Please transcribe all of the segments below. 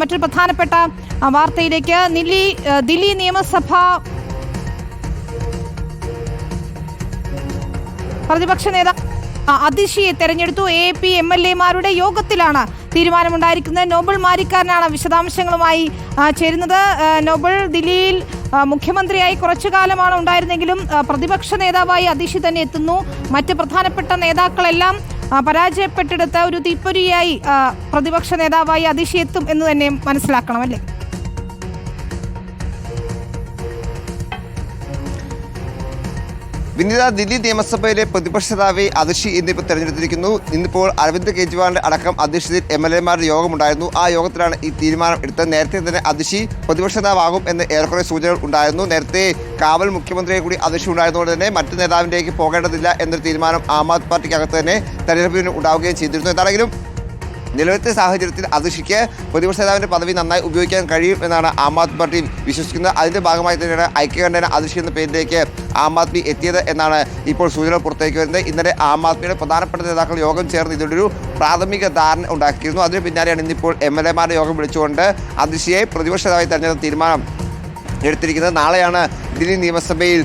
മറ്റൊരു പ്രധാനപ്പെട്ട വാർത്തയിലേക്ക് ദില്ലി ദില്ലി നിയമസഭ പ്രതിപക്ഷ നേതാവ് അതിശിയെ തെരഞ്ഞെടുത്തു. എ പി എം എൽ എമാരുടെ യോഗത്തിലാണ് തീരുമാനമുണ്ടായിരിക്കുന്നത്. നോബൽ മാരിക്കാരനാണ് വിശദാംശങ്ങളുമായി ചേരുന്നത്. നോബൽ ദില്ലിയിൽ മുഖ്യമന്ത്രിയായി കുറച്ചു കാലമാണ് ഉണ്ടായിരുന്നെങ്കിലും പ്രതിപക്ഷ നേതാവായി അതിഷി തന്നെ എത്തുന്നു. മറ്റ് പ്രധാനപ്പെട്ട നേതാക്കളെല്ലാം പരാജയപ്പെട്ടെടുത്ത ഒരു തീപ്പൊരിയായി പ്രതിപക്ഷ നേതാവായി അതിശയത്തും എന്ന് തന്നെ മനസ്സിലാക്കണം അല്ലേ? വിനിത ദില്ലി നിയമസഭയിലെ പ്രതിപക്ഷ നേതാവി അതിഷി എന്നിപ്പോൾ തെരഞ്ഞെടുത്തിരിക്കുന്നു. ഇന്നിപ്പോൾ അരവിന്ദ് കെജ്രിവാളിന്റെ അടക്കം അധ്യക്ഷതയിൽ എം എൽ എമാരുടെ യോഗമുണ്ടായിരുന്നു. ആ യോഗത്തിലാണ് ഈ തീരുമാനം എടുത്തത്. നേരത്തെ തന്നെ അതിഷി പ്രതിപക്ഷ നേതാവാകും എന്ന് ഏറെക്കുറെ സൂചനകൾ ഉണ്ടായിരുന്നു. നേരത്തെ കാവൽ മുഖ്യമന്ത്രിയെ കൂടി അതിഷി ഉണ്ടായിരുന്നതുകൊണ്ട് തന്നെ മറ്റു നേതാവിന്റെക്ക് പോകേണ്ടതില്ല എന്നൊരു തീരുമാനം ആം ആദ്മി പാർട്ടിക്കകത്ത് തന്നെ തെരഞ്ഞെടുപ്പിന് ഉണ്ടാവുകയും ചെയ്തിരുന്നു. എന്താണെങ്കിലും നിലവിലത്തെ സാഹചര്യത്തിൽ അതിഷിക്ക് പ്രതിപക്ഷ നേതാവിന്റെ പദവി നന്നായി ഉപയോഗിക്കാൻ കഴിയും എന്നാണ് ആം ആദ്മി പാർട്ടി വിശ്വസിക്കുന്നത്. അതിന്റെ ഭാഗമായി തന്നെയാണ് ഐക്യകണ്ഠേന അതിഷി എന്ന പേരിലേക്ക് ആം ആദ്മി എത്തിയത് എന്നാണ് ഇപ്പോൾ സൂചന പുറത്തേക്ക് വരുന്നത്. ഇന്നലെ ആം ആദ്മിയുടെ പ്രധാനപ്പെട്ട നേതാക്കൾ യോഗം ചേർന്ന് ഇതിന്റെ ഒരു പ്രാഥമിക ധാരണ ഉണ്ടാക്കിയിരുന്നു. അതിന് പിന്നാലെയാണ് ഇന്നിപ്പോൾ എം എൽ എമാരുടെ യോഗം വിളിച്ചുകൊണ്ട് അതിഷിയെ പ്രതിപക്ഷ നേതാവായി തെരഞ്ഞെടുത്ത തീരുമാനം എടുത്തിരിക്കുന്നത്. നാളെയാണ് ദില്ലി നിയമസഭയിൽ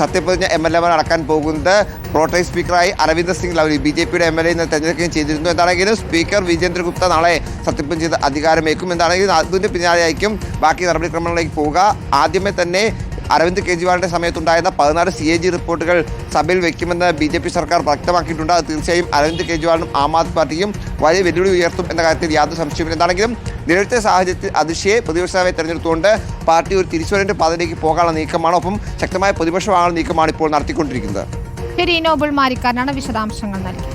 സത്യപ്രതിജ്ഞ എം എൽ എമാർ നടക്കാൻ പോകുന്നത് പ്രോട്ടൈം സ്പീക്കറായി അരവിന്ദർ സിംഗ് ലവ്ലി ബി ജെ പിയുടെ എം എൽ എ ഇന്ന് തെരഞ്ഞെടുക്കുകയും ചെയ്തിരുന്നു. എന്താണെങ്കിലും സ്പീക്കർ വിജേന്ദ്ര ഗുപ്ത നാളെ സത്യപ്രതിജ്ഞ ചെയ്ത് അധികാരമേക്കും എന്താണെങ്കിലും അതിന്റെ പിന്നാലെയായിരിക്കും ബാക്കി നടപടിക്രമങ്ങളിലേക്ക് പോവുക. ആദ്യമേ തന്നെ അരവിന്ദ് കെജ്രിവാളിന്റെ സമയത്തുണ്ടായിരുന്ന പതിനാല് സി എ ജി റിപ്പോർട്ടുകൾ സഭയിൽ വയ്ക്കുമെന്ന് ബി ജെ പി സർക്കാർ വ്യക്തമാക്കിയിട്ടുണ്ട്. അത് തീർച്ചയായും അരവിന്ദ് കെജ്രിവാളിനും ആം ആദ്മി പാർട്ടിയും വലിയ വെല്ലുവിളി ഉയർത്തും എന്ന കാര്യത്തിൽ യാതൊരു സംശയമില്ല എന്താണെങ്കിലും നിലവിലത്തെ സാഹചര്യത്തിൽ അതിശയെ പ്രതിപക്ഷ നേതാവായി തെരഞ്ഞെടുത്തുകൊണ്ട് പാർട്ടി ഒരു തിരിച്ചുവരേണ്ട പാതയിലേക്ക് പോകാനുള്ള നീക്കമാണ്. ഒപ്പം ശക്തമായ പ്രതിപക്ഷമാണ് നീക്കമാണ് ഇപ്പോൾ നടത്തിക്കൊണ്ടിരിക്കുന്നത്. ശരി നോബിൾ മാരിക്കാരനാണ് വിശദാംശങ്ങൾ നൽകി.